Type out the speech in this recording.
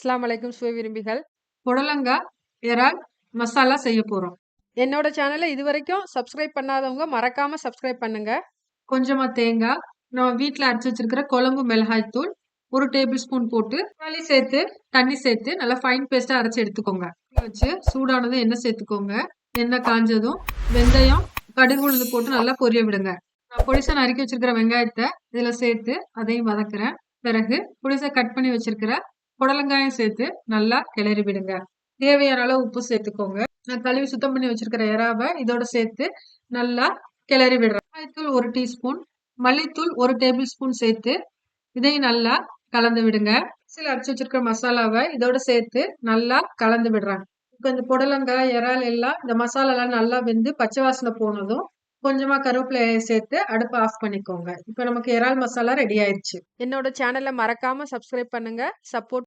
அஸ்ஸலாமு அலைக்கும் சுவை விரும்பிகள். புடலங்காய் இறால் மசாலா செய்ய போகிறோம் என்னோட சேனலை இது வரைக்கும் சப்ஸ்கிரைப் பண்ணாதவங்க மறக்காம சப்ஸ்கிரைப் பண்ணுங்க. கொஞ்சமாக தேங்காய் நம்ம வீட்டில் அரைச்சி வச்சிருக்கிற குழம்பு மிளகாய் தூள் ஒரு டேபிள் ஸ்பூன் போட்டு தக்காளி சேர்த்து தண்ணி சேர்த்து நல்லா ஃபைன் பேஸ்ட்டாக அரைச்சி எடுத்துக்கோங்க. வச்சு சூடானதும் எண்ணெய் சேர்த்துக்கோங்க. எண்ணெய் காஞ்சதும் வெந்தயம் கடுகு உளுந்து போட்டு நல்லா பொரிய விடுங்க. நான் பொடிசா நறுக்கி வச்சிருக்கிற வெங்காயத்தை இதில் சேர்த்து அதையும் வதக்குறேன். பிறகு பொடிசா கட் பண்ணி வச்சிருக்கிற புடலங்காயம் சேர்த்து நல்லா கிளறி விடுங்க. தேவையான அளவு உப்பு சேர்த்துக்கோங்க. நான் கழுவி சுத்தம் பண்ணி வச்சிருக்கிற இறாவை இதோட சேர்த்து நல்லா கிளறி விடுறேன். மல்லித்தூள் ஒரு டீஸ்பூன் மல்லித்தூள் ஒரு டேபிள் ஸ்பூன் சேர்த்து இதையும் நல்லா கலந்து விடுங்க. சில அரைச்சி வச்சிருக்கிற மசாலாவை இதோட சேர்த்து நல்லா கலந்து விடுறாங்க இப்போ இந்த புடலங்காய் இறால் எல்லாம் இந்த மசாலாலாம் நல்லா வெந்து பச்சை வாசனை போனதும் கொஞ்சமா கருவேப்பிலையை சேர்த்து அடுப்பை ஆஃப் பண்ணிக்கோங்க. இப்போ நமக்கு இறால் மசாலா ரெடி ஆயிடுச்சு என்னோட சேனலை மறக்காம சப்ஸ்கிரைப் பண்ணுங்க. சப்போர்ட்